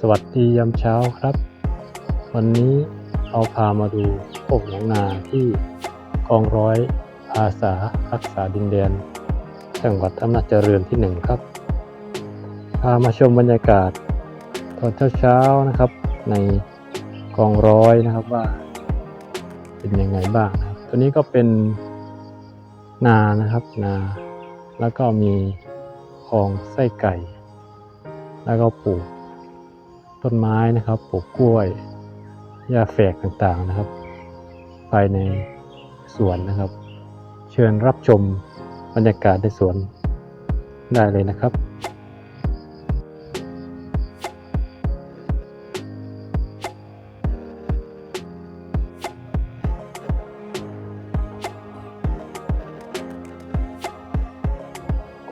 สวัสดียามเช้าครับ วันนี้เอาพามาดูโคกหนองนาที่กองร้อยอาสารักษาดินแดน จังหวัดอำนาจเจริญที่หนึ่งครับ พามาชมบรรยากาศตอนเช้าๆนะครับ ในกองร้อยนะครับว่า เป็นยังไงบ้างนะตัวนี้ก็เป็น นานะครับ นา แล้วก็มีคลองไส้ไก่ แล้วก็ปลูกต้นไม้นะครับปลูกกล้วยหญ้าแฝกต่างๆนะครับ ภายในสวนนะครับ เชิญรับชมบรรยากาศในสวนได้เลยนะครับ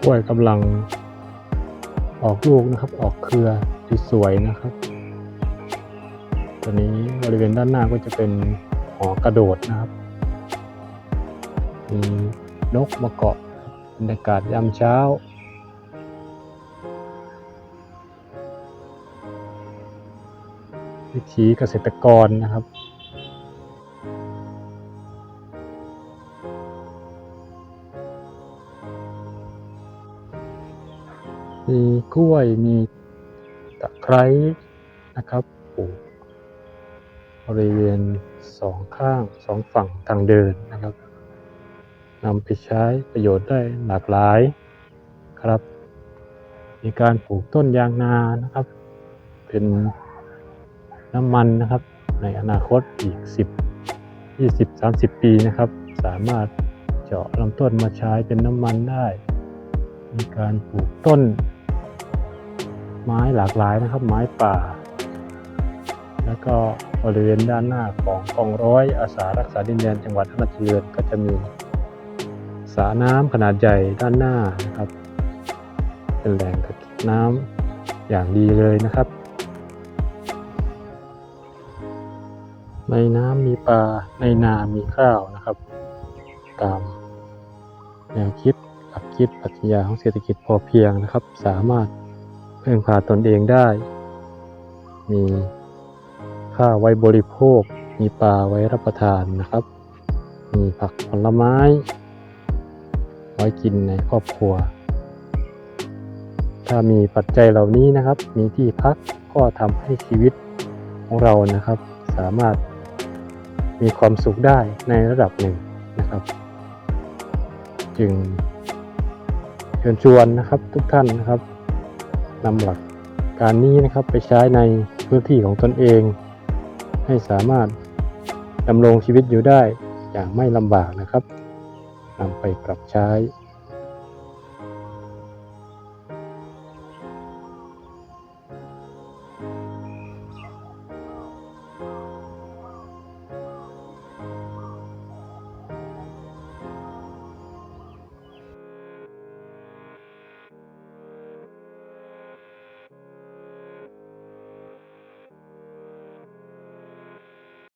ล้วยกำลังออกลูกนะครับ ออกเครือที่สวยนะครับตัวนี้บริเวณด้านหน้าก็จะเป็นหอกระโดดนะครับ มีนกมาเกาะบรรยากาศยามเช้าวิถีเกษตรกรนะครับ มีกล้วย มีตะไคร้นะครับปลูกบริเวณสองข้างสองฝั่งทางเดินนะครับนำไปใช้ประโยชน์ได้หลากหลายครับ มีการปลูกต้นยางนานะครับ เป็นน้ำมันนะครับ ในอนาคตอีก 10 20 30 ปีนะครับ สามารถเจาะลำต้นมาใช้เป็นน้ำมันได้ มีการปลูกต้น ไม้หลากหลายนะครับ ไม้ป่า แล้วก็บริเวณด้านหน้าของกองร้อยอาสารักษาดินแดนจังหวัดอำนาจเจริญก็จะมีสระน้ำขนาดใหญ่ด้านหน้านะครับ เป็นแหล่งกักเก็บน้ำอย่างดีเลยนะครับ ในน้ำมีปลาในนามีข้าวนะครับ ตามแนวคิดหลักคิดปรัชญาของเศรษฐกิจพอเพียงนะครับ สามารถ พึ่งพาตนเองได้ มีข้าวไว้บริโภค มีปลาไว้รับประทานนะครับ มีผักผลไม้ ไว้กินในครอบครัว ถ้ามีปัจจัยเหล่านี้นะครับ มีที่พักก็ทำให้ชีวิตของเรานะครับ สามารถมีความสุขได้ในระดับหนึ่งนะครับ จึงเชิญชวนนะครับทุกท่านนะครับ นำหลักการนี้นะครับไปใช้ในพื้นที่ของตนเอง ให้สามารถดำรงชีวิตอยู่ได้อย่างไม่ลำบากนะครับนำไปปรับใช้